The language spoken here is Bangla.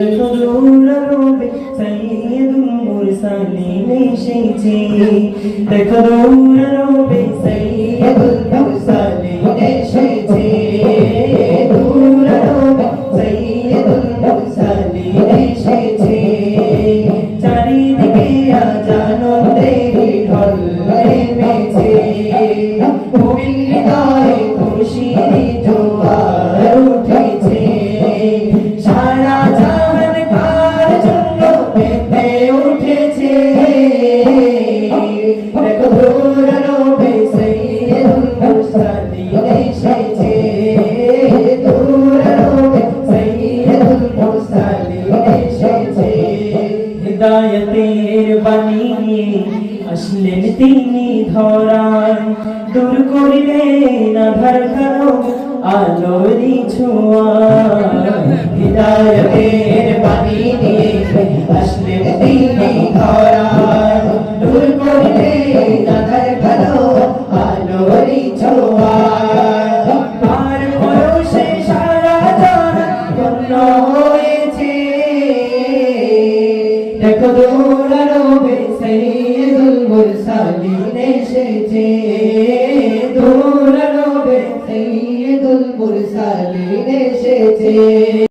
দৌড়াবে সাইয়্যিদুল মুরসালিন এসেছে দেখো দৌড়াবে সাইয়্যিদুল মুরসালিন এসেছে দৌড়াবে সাইয়্যিদুল মুরসালিন এসেছে চারিদিকে আজানন্দে ঢল নেমেছে কবির হৃদয়তের বাণী আসলেন তিনি ধরায় দূর করিলেন আধার কালো আলোরি ছোঁয়া হৃদয়তের বাণী আসলেন তিনি ধরায় এসেছে দৌড়ানোবে সৈয়দুল মুরসালিন এসেছে।